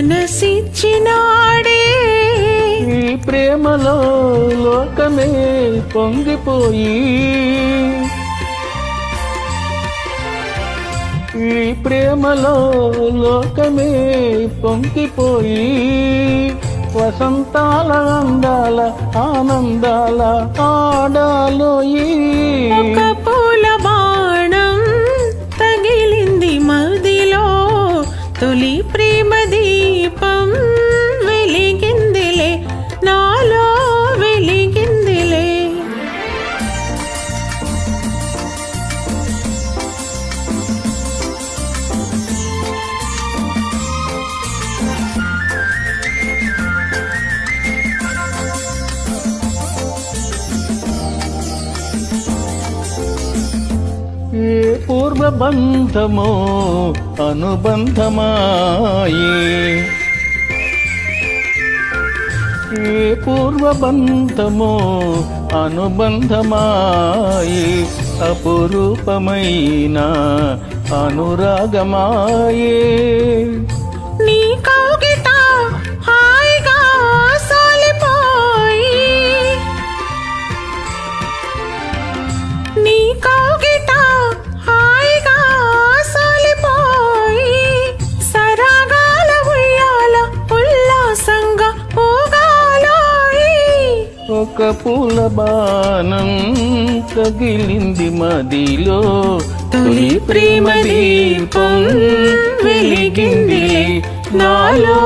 మనసిచ్చినాడే. ఈ ప్రేమలో లోకమే పొంగిపోయి ఈ ప్రేమలో లోకమే పొంగిపోయి వసంతాల అందాల ఆనందాల ఆడాలోయి. ఒక పూల బాణం తగిలింది మదిలో తొలి ప్రేమ దీపం వెలిగిందిలే నాలో వెలిగిందిలే ఏ పూర్వ బంధమో అనుబంధమాయే ఏ అనుబంధమాయి అపురూపమైన అనురాగమాయే. ఒక పూల బాణం తగిలింది మదిలో. తొలి ప్రేమ దీపం వెలిగింది. నాలో